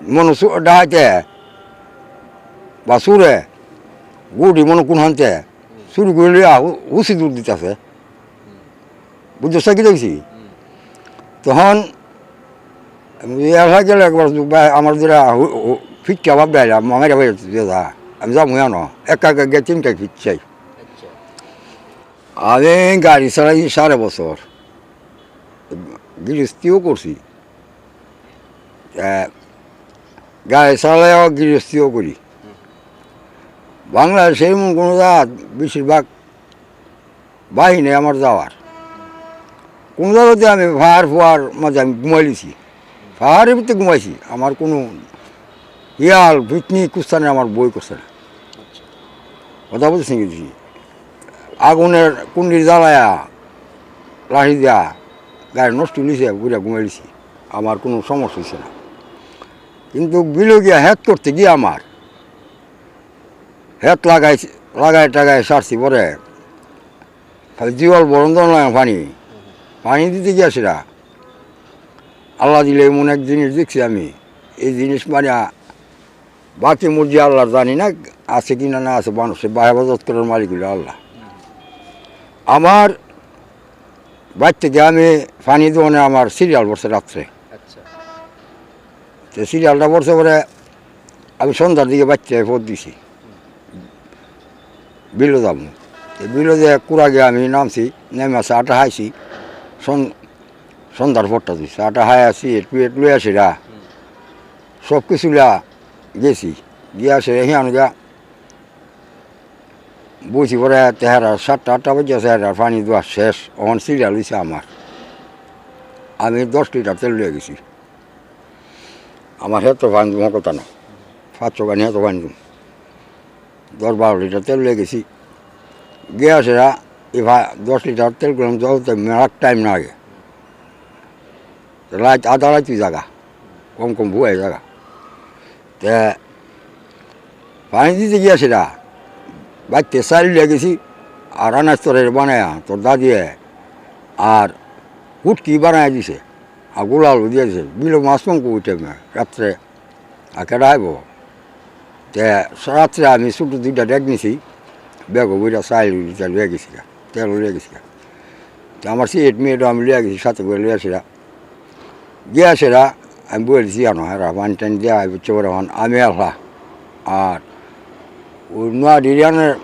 মনে ডাহাইতে বা সুরে গুড়ি মনে কোন হানতে শুরু করলে হুসি দূর দিতেছে। বুঝছ কি দেখছি? তখন গেলে একবার আমার যেটা ফিটটা ভাব দেয় মামের আমি যাব জানো একা একা গিয়ে তিনটা ফিট চাই আচ্ছা। আমি গাড়ি চালাই সাড়ে বছর। গৃহস্থিও করছি। গাড়ি চালাইও গৃহস্থিও করি। বাংলাদেশের এমন কোনো জাত বেশিরভাগ বাহিনী আমার যাওয়ার। কোনো জায়গাতে আমি ফায়ার ফোয়ার মাঝে আমি ঘুমাইলিছি ফায়ারের ভিতরে ঘুমাইছি, আমার কোনো ইয়াল পিকনিক কুস্তানে আমার বই করছে না। কথা বলছি গেছি আগুনের কুন্ডির জ্বালায়া, লাঠি দেয়া গাড়ি নষ্ট হয়েছে বুড়া ঘুমাইছি আমার কোনো সমস্যা হয়েছে না। কিন্তু বিলো গিয়া হেত করতে গিয়ে আমার। হেত লাগাই লাগাই টাগাই সারছি পরে। জিওয়াল বরন্দ নয় পানি। পানি দিতে গিয়েছিলা আল্লাহ দিলে এমন এক জিনিস দেখছি আমি। এই জিনিস মানে বাকি মুরজি আল্লাহ জানি না আছে কি না না আছে মানুষের বাহাবাজত করার মালিক হলো আল্লাহ। আমার বাড়ি থেকে আমি পানি দোকানে আমার সিরিয়াল পড়ছে রাত্রে। সিরিয়ালটা পড়ছে পরে আমি সন্ধ্যার দিকে বাচ্চায় ভোট দিছি। বিলো যাব বিলো কুড়া গিয়ে আমি নামছি, নেমে আসে আটা হাইছি, সন- সন্ধ্যার ভোটটা দিছি। আটা হাই আসি, একটু একটু আসি রা। সব কিছু গেছি। গিয়ে আসে হিয়ান গা বুঝি পরে তেহারা সাতটা আটটা বাজে তেহারা পানি দেওয়া শেষ। অন সিরিয়াল হয়েছে আমার। আমি দশ লিটার তেল লিয়ে গেছি। আমার হেতো তোমার কথা না। পাঁচশো গানি হেতো দিম দশ বারো লিটার তেল লেগেছি গেছি। গিয়ে আসে এবার দশ লিটার তেল করলাম জলতে মেলার টাইম না আগে। রাত আধা রাতি জায়গা কম কম ভুয়াই জায়গা তে পানি দিতে গিয়েছে রা বাড়িতে চাল লিয়ে গেছি, আর আনাজ তোরের বানায়া, তোর দাদিয়ে, আর হুটকি বানায় দিছে। দিয়ে দিছে বিলো মাছ কম উঠে রাত্রে আর কেডা আইব তে রাত্রে আমি ছোটো দুইটা ডেক নিছি বেগ বইটা চাইল উইটা লিয়ে গেছি তেল লিয়ে গেছি আমার সিট মেয়েটা আমি লিয়ে গেছি সাথে করে লিয়ে আসিরা গিয়ে আসিরা আমি বলেছি জানো হ্যাঁ পানি টানি দেওয়া বুঝতে পারে আমি আল্লাহ আর ওই নোয়া ডিরিয়ানের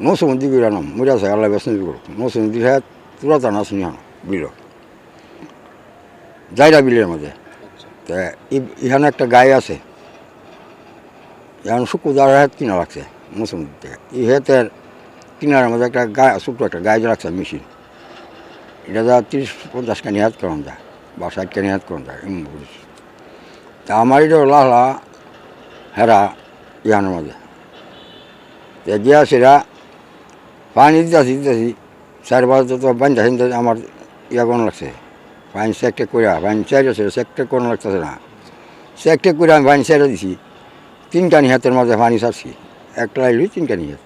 নসুমন্দি বিরানাম মুজা সাই আল্লাহ বেসন করো নসুমন্দি হ্যাঁ তুরা টানা শুনি হানো বিল জায়রা বিলের মধ্যে। ইহানে একটা গায়ে আছে। এখন শুকুদার হাত কিনা রাখছে এই হেতের কিনার মধ্যে একটা গায়ে ছোট্ট একটা গায়ে রাখছে মেশিন। এটা যা তিরিশ, পঞ্চাশ কানি হাত করান যায়, বা ষাট কানি হাত করান যায়, এমন বুঝি তা আমার এটা লাহলা হেরা ইহানের মধ্যে। তা গিয়া সেরা পানি দিতেছি দিতেছি, চার বাজে তো বান্ধা আমার ইয়া কোন লাগছে। পানি সেকটে করে পানি চাইছে সেকটে কোনো লাগতেছে না। সেকটে করে আমি পানি ছেড়ে দিছি। তিনটানি হাতের মাঝে পানি ছাড়ছি। একটা লাইলি তিনটানি হাত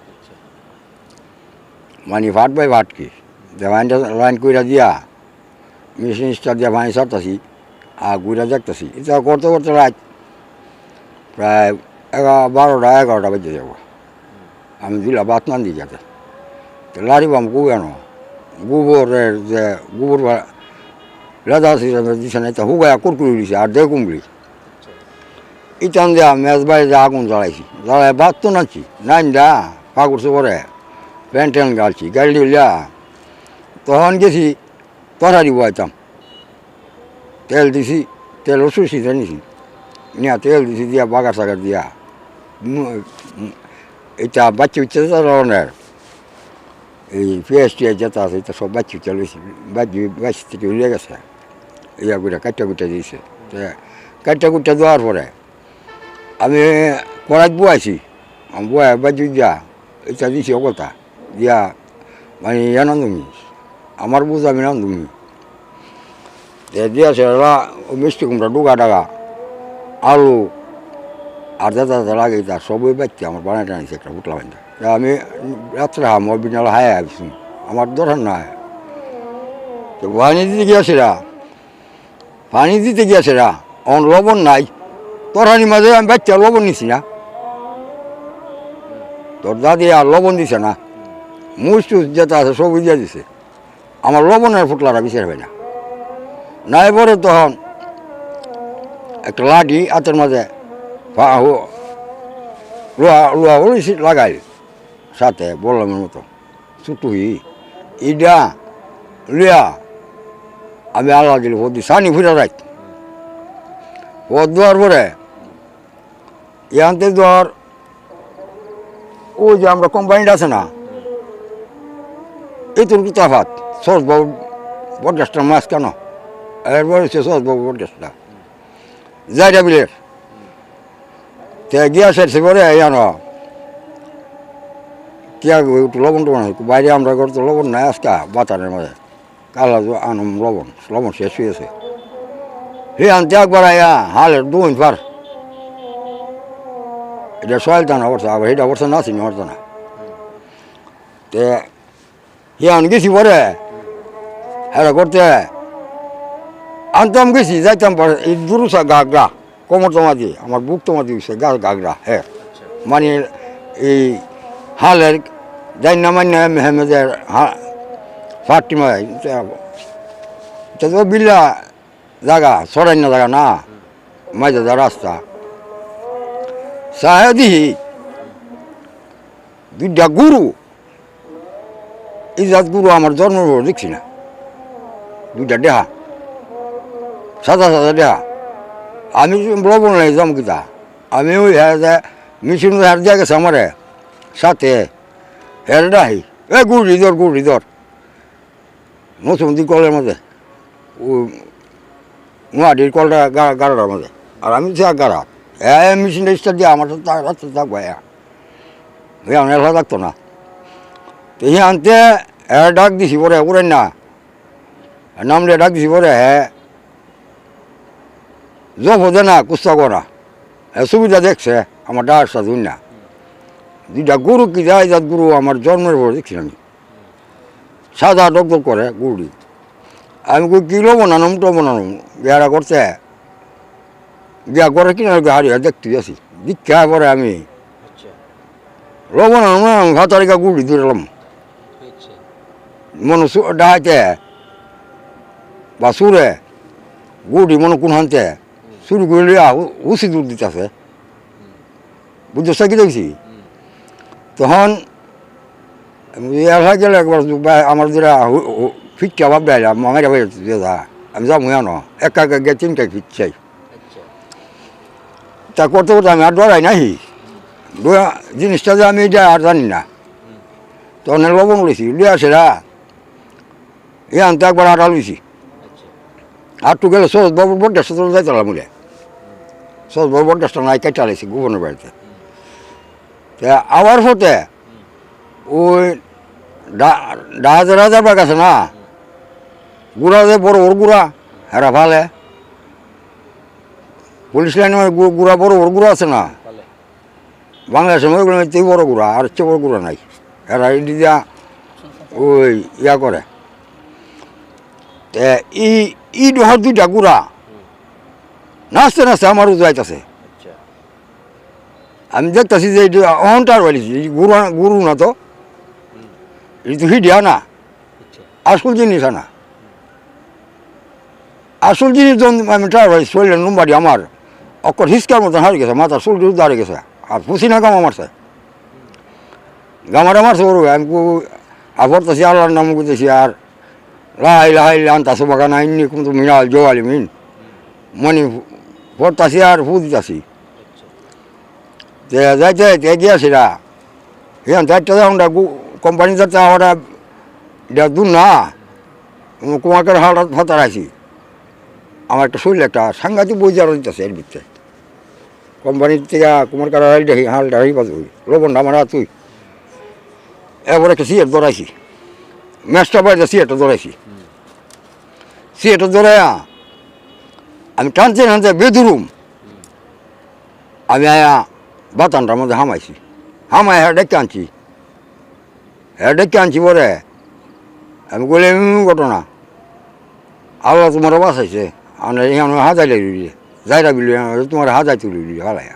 মানে ভাট বাই ভাট কি? যে পানিটা লাইন কইরা দিয়া মেশিন স্টার দিয়া পানি ছাড়তাছি আর গুড়া দেখতেছি। এটা করতে করতে রাত প্রায় এগারো বারোটা, এগারোটা বেজে যাব। আমি দিলা বাত না দিই যাতে। তো লারিবাম গুয়ানো গোবরের যে গোবর বা- লেদা দিছে এটা হুগায়া কুরকুরি দিছে আর দেয় কুমড়ি ইটান দেয়া, মেজ বাড়িতে আগুন জ্বালাইছি। জ্বালাই ভাত তো নাচি নাইন দা ফাগুরছে পরে প্যান্ট ট্যান্ট গালছি, গাড়ি লিয়া তখন গেছি তরারি বয়াইতাম তেল দিছি, তেল ওষুধছি নিছি। নিয়া, তেল দিছি দিয়া বাগার সাগার দিয়া। এটা বাচ্চা উচ্চা ধরনের এই টিয়াজ যেটা আছে, এটা সব বাচ্চা উচ্চা বাচ্চা বাচ্চা থেকে উলিয়ে গেছে ইয়া করে কাটটা কুটা দিয়েছে কাটটা কুটা দেওয়ার পরে আমি কড়াই বুয়াইছি আমি বুয়াই বাজু দিয়া। এটা দিছি অকলতা দিয়া মানে ইয়া নান্দুমি। আমার বুঝ আমি নান্দুমি দিয়া সেরা মিষ্টি কুমড়া, ডুগা ডাগা আলু আর দাদা দাদা তা সবই বাচ্চা আমার বানায় টানিছে একটা উঠলা বান্ধা। আমি রাত্রে হাম ওই বিনাল হায় আসছি আমার দরকার নাই। তো পানি দিতে গিয়েছে রা পানি দিতে গিয়েছে রা। অন লবণ নাই। তরহানি মাঝে আমি বাচ্চা লবণ নিছি না। তোর দাদি আর লবণ দিছে না। মুস টুস যেটা আছে সবই দিয়ে দিছে। আমার লবণের ফুটলাটা বিচার হয় না। নাই পরে তখন একটা লাঠি হাতের মাঝে লাগাই। সাথে বললাম মতো ছুটুই ইডা লিয়া আমি আল্লাহ দিল দিই সানি ফুটে রাখ ভোট দেওয়ার পরে, ইয়ান্তে ধর ওই যে আমরা কোম্পানিটা আছে না এই তোর কি তাফাত সরসবাবু বটগাছটার মাছ কেন? এরপর হচ্ছে সরসবাবু বটগাছটা। যাইটা বিলের তে গিয়া সেরছে পরে ইয়ানো কি আর একটু লবণ টবণ বাইরে আমরা ঘর তো লবণ নাই আজকা, বাতানের মাঝে কালা আনম লবণ লবণ শেষ হয়েছে হে আনতে একবার আয়া হালের দুই পার এটা সয়েল টানা অবস্থা আবার এটা অবস্থা না চিনি অবস্থা তে হে আন গেছি পরে হ্যাঁ করতে আনতাম গেছি যাইতাম পরে এই দুরুসা গাগরা কোমর তোমা দিয়ে আমার বুক তোমা দিয়েছে গা গাগরা হ্যাঁ মানে এই হালের যাই না মানে মেহমেদের ফাটি মাই তো বিল্লা জায়গা সরাই না জায়গা না মাঝে রাস্তা। সাহেদি, দুইটা গুরু ইজাত গুরু আমার জন্ম দেখছি না। দুইটা দেহা, সাদা সাদা দেহা। আমি লবণ নাই জমকিতা আমি ওই হ্যাঁ মিশন হার দিয়ে গেছে আমারে, সাথে হের ডাহি এ গুড়ি ধর গুড়ি ধর দি কলের মধ্যে। ওই নোয়াটির কলটা গাড়াটার মধ্যে। আর আমি সে গাড়া এ মেশিনটা স্টার্ট দিয়ে আমার সাথে রাস্তা থাকব এ আমার এলা থাকতো না। তো হি আনতে, এ ডাক দিছি পরে, উড়েন না। নামলে ডাক দিছি পরে হ্যাঁ। জব হতে না, কুস্তা করা। এ সুবিধা দেখছে, আমার ডাক সাথে না। দুইটা গরু কি যায় যাত গরু আমার জন্মের পর দেখছি আমি। সাদা ডকডক করে গুড়ি। আমি কই কিলো বানানো তো বানানো? বিয়ারা করতে বিয়া করে কিনা হারিয়া দেখতে আছি দীক্ষা করে আমি। আচ্ছা। লবণ আনলাম ভাতারিকা গুড়ি দিলাম। আচ্ছা। মনে ডাহাইতে বা সুরে। গুড়ি মনে কোন হানতে। শুরু করলে উচি দূর দিতেছে। বুঝতে কি দেখছি? তখন এলা গেলে একবার আমার যেটা ফিটটা ভাব দেয় মামেরা দাদা আমি যাব না একা একা গিয়ে তিনটা ফিট চাই আচ্ছা। তা করতে করতে আমি আর ডরাই নাহি। জিনিসটা যে আমি এটা আর জানি না। তখন লবণ লইছি লিয়ে আসে রা এ আনতে একবার আটা লইছি। আচ্ছা। আর টু গেলে সরোজ বাবুর বড্ডাসটা তো যাইতাম মুলে সরোজ বাবুর বড্ডাসটা নাই কেটে আলাইছি গোবনের বাড়িতে তা আবার হতে ওই ডাহাজে রাজার বাগ আছে না? গুড়া যে বড় ওর গুড়া হেরা ভালে। পুলিশ লাইনে গুড়া বড় ওর গুড়া আছে না? বাংলাদেশের মধ্যে তেই বড় গুড়া আর চেয়ে বড় গুড়া নাই। এরা ইডি দিয়া ওই ইয়া করে। ই ই ডহর দুইটা গুড়া। নাচতে নাচতে আমার যাইতেছে আচ্ছা। আমি দেখতেছি যে এটা অহংকার বলিছি গুরু গুরু না তো। তো হিডিয়া না আচ্ছা আসল জিনিস না আসল জিনিস আমি শরীরের নম্বরটি আমার অকর হিসকার মতন হারিয়ে গেছে মাথার চুলটি উদ্ধার হয়ে গেছে আর ফুসি না গামা মারছে গামারা মারছে ওর আমি আবরতাছি আল্লাহর নাম করতেছি আর লাহাই লাহাই আনতাছে বাগান আইনি কিন্তু মিনাল জোয়ালি মিন মনি পড়তাছি আর ফু দিতাছি আচ্ছা যাইতে তে গিয়েছি রা হিয়ান চারটা যাওয়া কোম্পানি যাতে আমরা দূর না কুমাকের হালটা ফাতার আছি আমার একটা শরীর একটা সাংঘাতিক বই জানো দিতেছে এর ভিতরে কোম্পানির থেকে কুমার কার হালটা হালটা হয়ে পাবো লবণটা আমার হাত তুই। এবার একটা সিয়েট দৌড়াইছি ম্যাচটা বাড়িতে সিয়েটটা দৌড়াইছি সিয়েটটা ধরাইয়া আমি টানতে টানতে বেদুরুম। আমি আয়া বাতানটার মধ্যে হামাইছি। হামাই হ্যাঁ ডেকে আনছি। হ্যাঁ ডেকে আনছি পরে আমি বলি ঘটনা। আল্লাহ তোমার বাসাইছে আমরা হাজার যাইরা বিলি তোমার হাজার তুলি হালাইয়া।